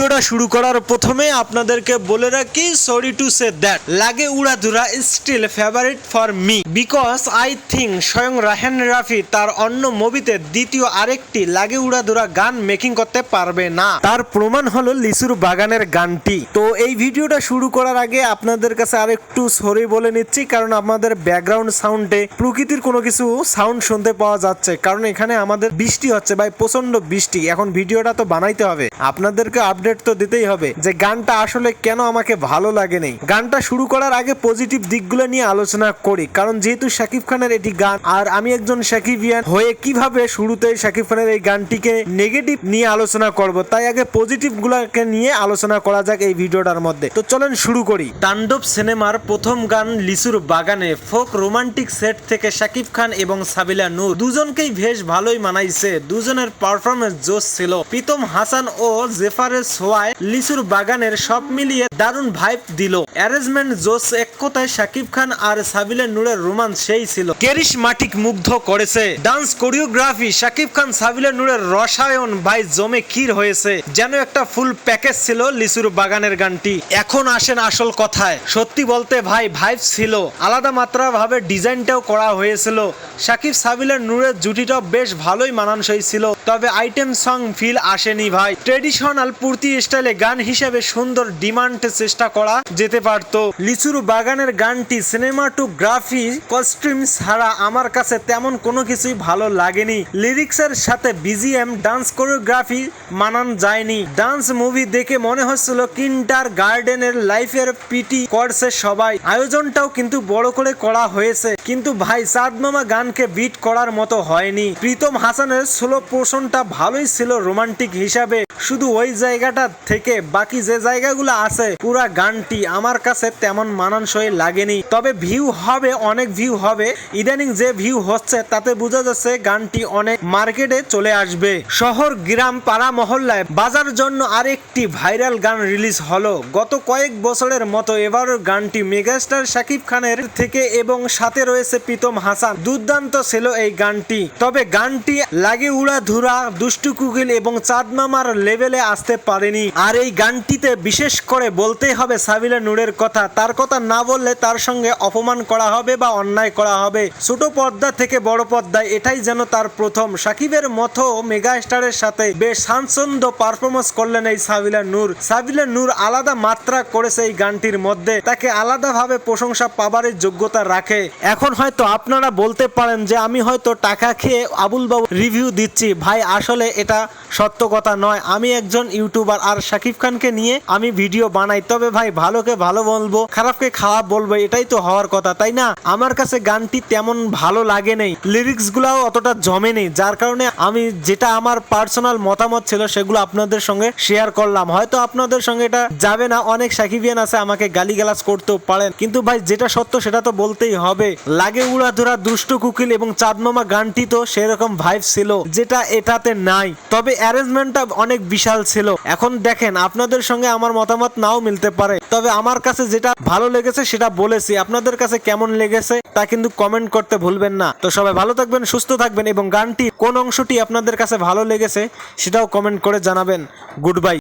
ভিডিওটা শুরু করার প্রথমে আপনাদেরকে বলে রাখি সরি টু সে দ্যাট লাগে উড়াধুরা still favourite for me because I think স্বয়ং রাহেন রাফি তার অন্য মুভিতে দ্বিতীয় আরেকটি লাগে উড়াধুরা গান মেকিং করতে পারবে না। তার প্রমাণ হলো লিসুর বাগানের গানটি। তো এই ভিডিওটা শুরু করার আগে আপনাদের কাছে আরেকটু সরি বলে নিচ্ছি, কারণ আমাদের ব্যাকগ্রাউন্ড সাউন্ডে প্রকৃতির কোনো কিছু সাউন্ড শুনতে পাওয়া যাচ্ছে। কারণ এখানে আমাদের বৃষ্টি হচ্ছে, ভাই প্রচণ্ড বৃষ্টি। এখন ভিডিওটা তো বানাইতে হবে। আপনাদেরকে আপডেট তো দিতেই হবে যে গানটা আসলে কেন আমাকে ভালো লাগেনি। গানটা শুরু করার আগে পজিটিভ দিকগুলো নিয়ে আলোচনা করি, কারণ যেহেতু শাকিব খানের এটি গান, আর আমি একজন শাকিবিয়ান, হয়ে কীভাবে শুরুতে শাকিব খানের এই গানটিকে নেগেটিভ নিয়ে আলোচনা করব, তাই আগে পজিটিভ গুলাকে নিয়ে আলোচনা করা যাক এই ভিডিওটার মধ্যে। তো চলেন শুরু করি। তাণ্ডব সিনেমার প্রথম গান লিসুর বাগানে ফোক রোমান্টিক সেট থেকে শাকিব খান এবং সাবিলা নূর। দুজনকেই বেশ ভালোই মানাইছে। দুজনের পারফরমেন্স জোশ ছিল। প্রীতম হাসান ও জেফারের সোয়ায় লিসুর বাগানের সব মিলিয়ে দারুণ ভাইব দিল। অ্যারেঞ্জমেন্ট জোশ এক কথায় শাকিব খান আর সাবিলা নূরের রোমান্স সেই ছিল। কেরিশমাটিক মুগ্ধ করেছে। ডান্স কোরিওগ্রাফি শাকিব খান সাবিলা নূরের রসায়ন ভাই জমে ক্ষীর হয়েছে। যেন একটা ফুল প্যাকেজ ছিল লিসুর বাগানের গানটি। এখন আসেন আসল কথায়। সত্যি বলতে ভাই ভাইব ছিল। আলাদা মাত্রা ভাবে ডিজাইনটাও করা হয়েছিল। শাকিব, সাবিলের নূরের জুটিটাও বেশ ভালোই মানানসই ছিল। তবে আইটেম সং ফিল আসেনি ভাই। ট্রেডিশনাল পূর্তি স্টাইলে গান হিসেবে সুন্দর ডিমান্ড চেষ্টা করা যেতে পারত। লিচুর বাগানের গানটি সিনেমাটোগ্রাফি, কস্টিউম ছাড়া আমার কাছে তেমন কোনো কিছুই ভালো লাগেনি। লিরিক্সের সাথে বিজিএম ডান্স কোরিওগ্রাফি মানান যায়নি। ডান্স মুভি দেখে মনে হচ্ছিল কিন্টার গার্ডেনের লাইফের পিটি করছে সবাই। আয়োজনটাও কিন্তু বড় করে করা হয়েছে। কিন্তু ভাই চাঁদ মামা গানকে বিট করার মতো হয়নি। প্রীতম হাসানের স্লো পোর্শনটা ভালোই ছিল রোমান্টিক হিসাবে। শুধু ওই জায়গাটা থেকে বাকি যে জায়গাগুলো আছে, পুরা গানটি আমার কাছে তেমন মানানসই লাগেনি। তবে ভিউ হবে, অনেক ভিউ হবে। ইদানিং যে ভিউ হচ্ছে, তাতে বোঝা যাচ্ছে গানটি অনেক মার্কেটে চলে আসবে। শহর, গ্রাম, পাড়া, মহল্লায় বাজার জন্য আরেকটি ভাইরাল গান রিলিজ হলো। গত কয়েক বছরের মতো এবারের গানটি মেগাস্টার শাকিব খানের থেকে এবং সাথে রয়েছে প্রীতম হাসান। দুর্দান্ত ছিল এই গানটি। তবে গানটি লাগে উড়া ধুরা দুষ্টু কুকিল এবং চাঁদ মামার লেভেলে আসতে পারেনি আর এই গানটিতে বিশেষ করে বলতেই হবে সাবিলা নূরের কথা। তার কথা না বললে তার সঙ্গে অপমান করা হবে বা অন্যায় করা হবে। ছোট পর্দা থেকে বড় পর্দায় এটাই যেন তার প্রথম। সাকিবের মতো মেগা স্টারের সাথে বেশ স্বাচ্ছন্দ্য পারফরমেন্স করলেন এই সাবিলা নূর। সাবিলা নূর আলাদা মাত্রা করেছে এই গানটির মধ্যে। তাকে আলাদাভাবে প্রশংসা পাবারের যোগ্যতা রাখে। এখন হয়তো আপনারা বলতে পারেন যে আমি হয়তো টাকা খেয়ে আবুল বাবু রিভিউ দিচ্ছি। ভাই, আসলে এটা সত্য কথা নয়। আমি একজন ইউটিউবার আর শাকিব খানকে নিয়ে আমি ভিডিও বানাই। তবে ভাই, ভালোকে ভালো বলব, খারাপকে খারাপ বলব, এটাই তো হওয়ার কথা, তাই না? আমার কাছে গানটি তেমন ভালো লাগে নেই। লিরিক্স গুলাও অতটা জমে নেই, যার কারণে আমি যেটা আমার পার্সোনাল মতামত ছিল, সেগুলো আপনাদের সঙ্গে শেয়ার করলাম। হয়তো আপনাদের সঙ্গে এটা যাবে না, অনেক সাকিবিয়ান আছে, আমাকে গালিগালাজ করতেও পারেন। কিন্তু ভাই, যেটা সত্য, সেটা তো বলতেই হবে। লাগে উড়াধুরা দুষ্ট, কুকিল এবং চাঁদমামা গানটি তো সেরকম ভাইব ছিল, যেটা এটাতে নাই। তবে অ্যারেঞ্জমেন্টটা অনেক বিশাল ছিল। এখন দেখেন, আপনাদের সঙ্গে আমার মতামত নাও মিলতে পারে। তবে আমার কাছে যেটা ভালো লেগেছে সেটা বলেছি। আপনাদের কাছে কেমন লেগেছে তা কিন্তু কমেন্ট করতে ভুলবেন না। তো সবাই ভালো থাকবেন, সুস্থ থাকবেন এবং গানটি কোন অংশটি আপনাদের কাছে ভালো লেগেছে সেটাও কমেন্ট করে জানাবেন। Good bye.